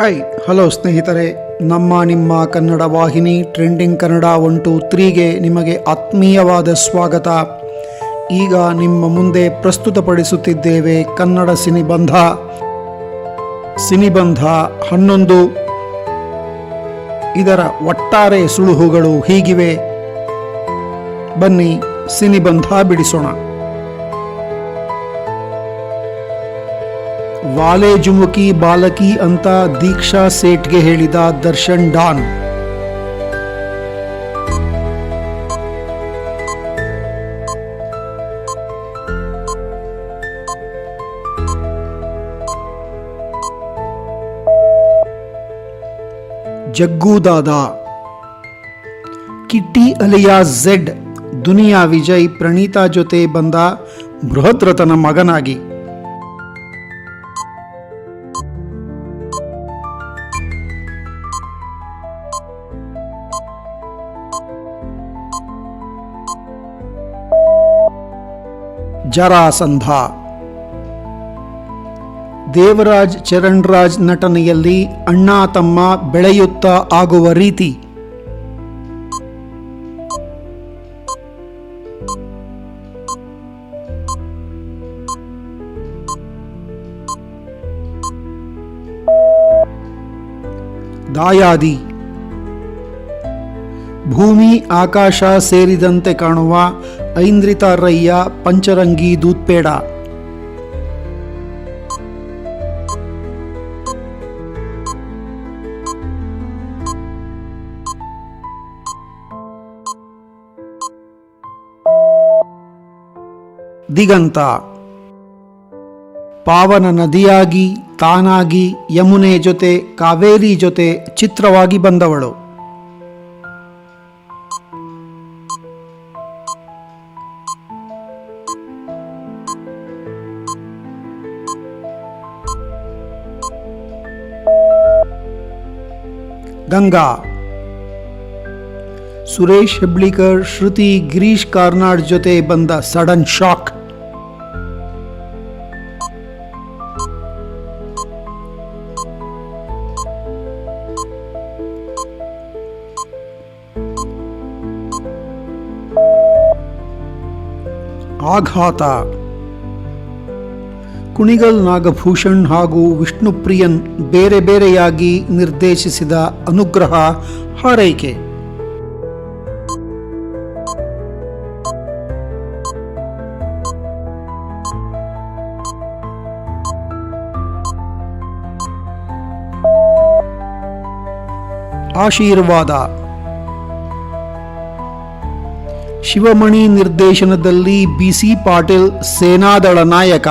Hi hello ಸ್ನೇಹಿತರೆ. ನಮ್ಮ ನಿಮ್ಮ ಕನ್ನಡ ವಾಹಿನಿ ಟ್ರೆಂಡಿಂಗ್ ಕನ್ನಡ ಒನ್ ಟು ತ್ರೀಗೆ ನಿಮಗೆ ಆತ್ಮೀಯವಾದ ಸ್ವಾಗತ. ಈಗ ನಿಮ್ಮ ಮುಂದೆ ಪ್ರಸ್ತುತಪಡಿಸುತ್ತಿದ್ದೇವೆ ಕನ್ನಡ ಸಿನಿಬಂಧ. ಸಿನಿಬಂಧ ಹನ್ನೊಂದು. ಇದರ ಒಟ್ಟಾರೆ ಸುಳುಹುಗಳು ಹೀಗಿವೆ. ಬನ್ನಿ, ಸಿನಿಬಂಧ ಬಿಡಿಸೋಣ. ವಾಲೆ ಜುಮುಕಿ ಬಾಲಕಿ ಅಂತ ದೀಕ್ಷಾ ಸೇಠ್ಗೆ ಹೇಳಿದ Darshan don. Jaggudada Kitty alias Z, Duniya Vijay, Praneetha ಜೊತೆ ಬಂದ ಬೃಹದ್ರಥನ ಮಗನಾಗಿ. ಜರಾಸಂಧ. ದೇವರಾಜ್ ಚರಣ್ರಾಜ್ ನಟನೆಯಲ್ಲಿ ಅಣ್ಣ ತಮ್ಮ ಬೆಳೆಯುತ್ತಾ ಆಗುವ ರೀತಿ. ದಾಯಾದಿ. ಭೂಮಿ ಆಕಾಶ ಸೇರಿದಂತೆ ಕಾಣುವ ಐಂದ್ರಿತ ರಯ್ಯ ಪಂಚರಂಗಿ ದೂತ್ಪೇಡ ದಿಗಂತ. ಪಾವನ ನದಿಯಾಗಿ ತಾನಾಗಿ ಯಮುನೆ ಜೊತೆ ಕಾವೇರಿ ಜೊತೆ ಚಿತ್ರವಾಗಿ ಬಂದವಳು. ಗಂಗಾ ಸುರೇಶ್ ಹೆಬ್ಳಿಕರ್ ಶ್ರುತಿ ಗಿರೀಶ್ ಕಾರ್ನಾಡ್ ಜೊತೆ ಬಂದ ಸಡನ್ ಶಾಕ್ ಆಘಾತ ಕುಣಿಗಲ್ ನಾಗಭೂಷಣ್ ಹಾಗೂ ವಿಷ್ಣುಪ್ರಿಯನ್ ಬೇರೆ ಬೇರೆಯಾಗಿ ನಿರ್ದೇಶಿಸಿದ ಅನುಗ್ರಹ ಹಾರೈಕೆ. ಆಶೀರ್ವಾದ. ಶಿವಮಣಿ ನಿರ್ದೇಶನದಲ್ಲಿ ಬಿಸಿ ಪಾಟೀಲ್ ಸೇನಾದಳ ನಾಯಕ.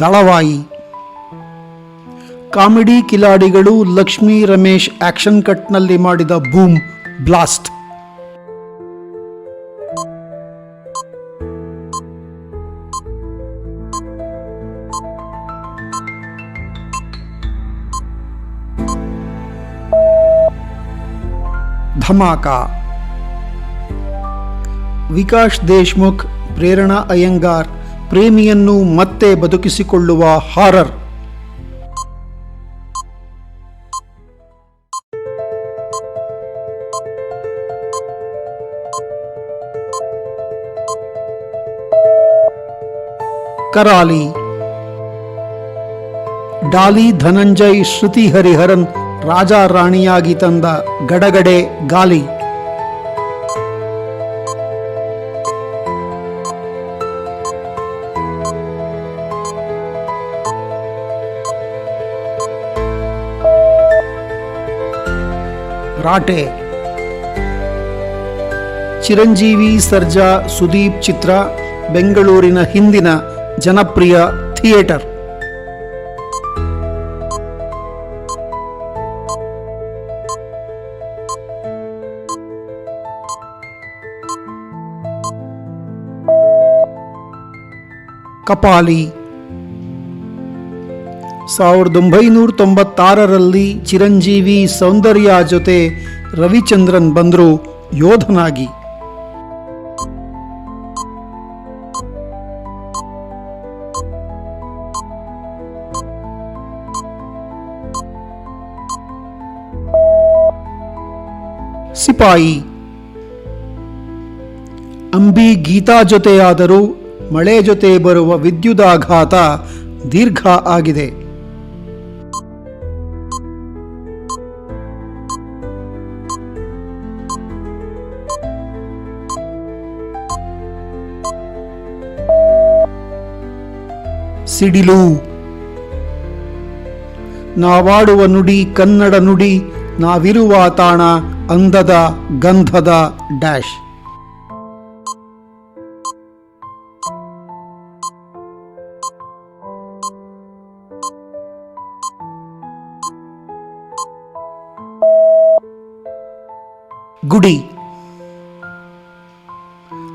ದಳವಾಯಿ. ಕಾಮಿಡಿ ಕಿಲಾಡಿಗಳು ಲಕ್ಷ್ಮೀ ರಮೇಶ್ ಆಕ್ಷನ್ ಕಟ್ನಲ್ಲಿ ಮಾಡಿದ ಬೂಮ್ ಬ್ಲಾಸ್ಟ್. ಧಮಾಕ. ವಿಕಾಶ್ ದೇಶ್ಮುಖ್, ಪ್ರೇರಣಾ ಅಯ್ಯಂಗಾರ್ ಪ್ರೇಮಿಯನ್ನು ಮತ್ತೆ ಬದುಕಿಸಿಕೊಳ್ಳುವ ಹಾರರ್ ಕರಾಲಿ. ಡಾಲಿ ಧನಂಜಯ್ ಶ್ರುತಿ ಹರಿಹರನ್ ರಾಜಾ ರಾಣಿಯಾಗಿ ತಂದ ಗಡಗಡೆ ಗಾಲಿ. ರಾಟೆ ಚಿರಂಜೀವಿ ಸರ್ಜಾ ಸುದೀಪ್ ಚಿತ್ರ ಬೆಂಗಳೂರಿನ ಹಿಂದಿನ ಜನಪ್ರಿಯ ಥಿಯೇಟರ್ ಕಪಾಲಿ ಸಾವಿರದ ಒಂಬೈನೂರ ತೊಂಬತ್ತಾರರಲ್ಲಿ ಚಿರಂಜೀವಿ ಸೌಂದರ್ಯ ಜೊತೆ ರವಿಚಂದ್ರನ್ ಬಂದರು ಯೋಧನಾಗಿ. ಸಿಪಾಯಿ. ಅಂಬಿ ಗೀತಾ ಜೊತೆಯಾದರೂ ಮಳೆ ಜೊತೆ ಬರುವ ವಿದ್ಯುದಾಘಾತ ದೀರ್ಘ ಆಗಿದೆ. ಸಿಡಿಲು. ನಾವಾಡುವ ನುಡಿ ಕನ್ನಡ ನುಡಿ, ನಾವಿರುವ ತಾಣ ಅಂದದ ಗಂಧದ ಡ್ಯಾಶ್. ಗುಡಿ.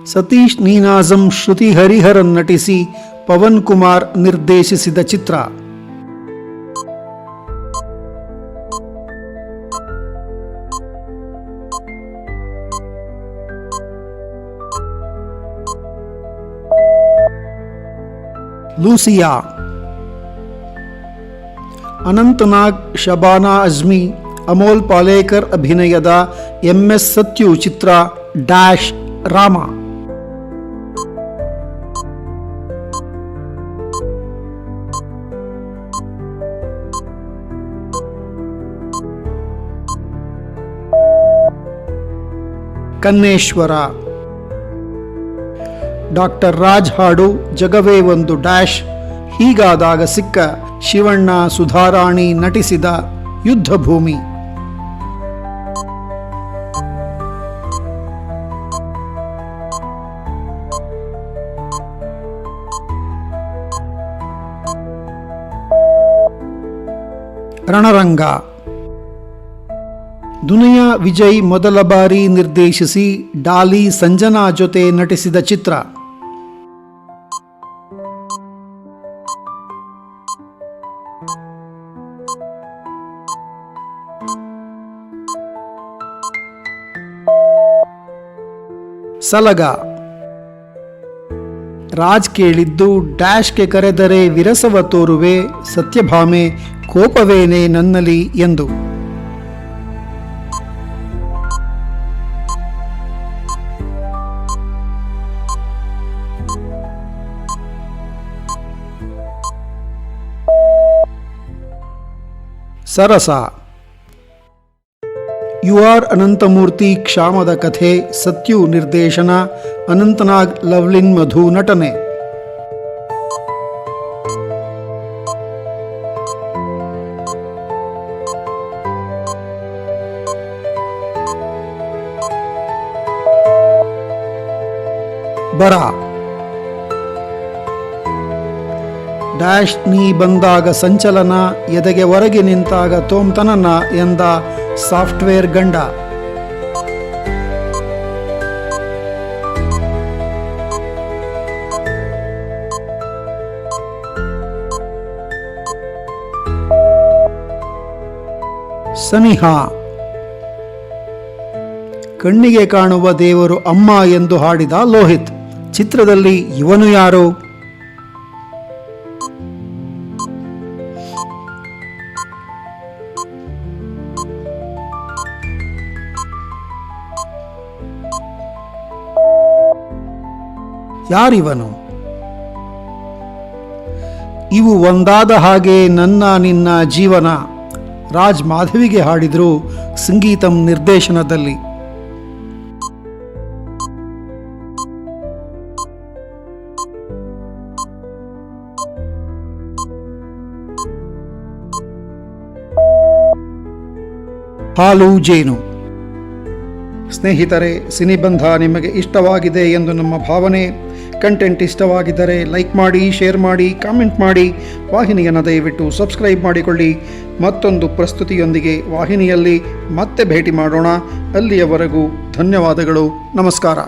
ಸತೀಶ್ ನೀನಾಜಂ ಶ್ರುತಿ ಹರಿಹರನ್ ನಟಿಸಿ ಪವನ್ ಕುಮಾರ್ ನಿರ್ದೇಶಿಸಿದ ಚಿತ್ರ ಲೂಸಿಯಾ ಅನಂತನಾಗ್ ಶಬಾನಾ ಅಜ್ಮಿ ಅಮೋಲ್ ಪಾಲೇಕರ್ ಅಭಿನಯದ ಎಂ ಎಸ್ ಸತ್ಯು ಚಿತ್ರ ಡ್ಯಾಶ್ ರಾಮ ಕನ್ನೇಶ್ವರ. ಡಾಕ್ಟರ್ ರಾಜ್ ಹಾಡು ಜಗವೇ ಒಂದು ಡ್ಯಾಶ್. ಹೀಗಾದಾಗ ಸಿಕ್ಕ ಶಿವಣ್ಣ ಸುಧಾರಾಣಿ ನಟಿಸಿದ ಯುದ್ಧ ಭೂಮಿ ರಣರಂಗ. ದುನಿಯಾ ವಿಜಯ್ ಮೊದಲ ಬಾರಿ ನಿರ್ದೇಶಿಸಿ ಡಾಲಿ ಸಂಜನಾ ಜೊತೆ ನಟಿಸಿದ ಚಿತ್ರ. ಸಲಗ. ರಾಜ್ ಕೇಳಿದ್ದು ಡ್ಯಾಶ್ಗೆ ಕರೆದರೆ ವಿರಸವ ತೋರುವೆ, ಸತ್ಯಭಾಮೆ ಕೋಪವೇನೆ ನನ್ನಲಿ ಎಂದು. ಸರಸ. ಯು ಆರ್ ಅನಂತಮೂರ್ತಿ ಕ್ಷಾಮದ ಕಥೆ ಸತ್ಯು ನಿರ್ದೇಶನ ಅನಂತನಾಗ್ ಲವ್ಲಿನ್ ಮಧು ನಟನೆ. ಬರ. ಡ್ಯಾಶ್ ನೀ ಬಂದಾಗ ಸಂಚಲನ, ಎದೆಗೆ ಹೊರಗೆ ನಿಂತಾಗ ತೋಮ್ತನನ ಎಂದ ಸಾಫ್ಟ್ವೇರ್ ಗಂಡ. ಸನಿಹ. ಕಣ್ಣಿಗೆ ಕಾಣುವ ದೇವರು ಅಮ್ಮ ಎಂದು ಹಾಡಿದ ಲೋಹಿತ್. ಚಿತ್ರದಲ್ಲಿ ಇವನು ಯಾರು? ಯಾರಿವನು? ಇವು ಒಂದಾದ ಹಾಗೆ ನನ್ನ ನಿನ್ನ ಜೀವನ. ರಾಜ್ ಮಾಧವಿಗೆ ಹಾಡಿದ್ರು ಸಂಗೀತಂ ನಿರ್ದೇಶನದಲ್ಲಿ. ಹಾಲು ಜೇನು. ಸ್ನೇಹಿತರೆ, ಸಿನಿಬಂಧ ನಿಮಗೆ ಇಷ್ಟವಾಗಿದೆ ಎಂದು ನಮ್ಮ ಭಾವನೆ ಕಂಟೆಂಟ್ ಇಷ್ಟವಾಗಿದ್ದರೆ ಲೈಕ್ ಮಾಡಿ ಶೇರ್ ಮಾಡಿ ಕಾಮೆಂಟ್ ಮಾಡಿ. ವಾಹಿನಿಯನ್ನು ದಯವಿಟ್ಟು ಸಬ್ಸ್ಕ್ರೈಬ್ ಮಾಡಿಕೊಳ್ಳಿ. ಮತ್ತೊಂದು ಪ್ರಸ್ತುತಿಯೊಂದಿಗೆ ವಾಹಿನಿಯಲ್ಲಿ ಮತ್ತೆ ಭೇಟಿ ಮಾಡೋಣ. ಅಲ್ಲಿಯವರೆಗೂ ಧನ್ಯವಾದಗಳು. ನಮಸ್ಕಾರ.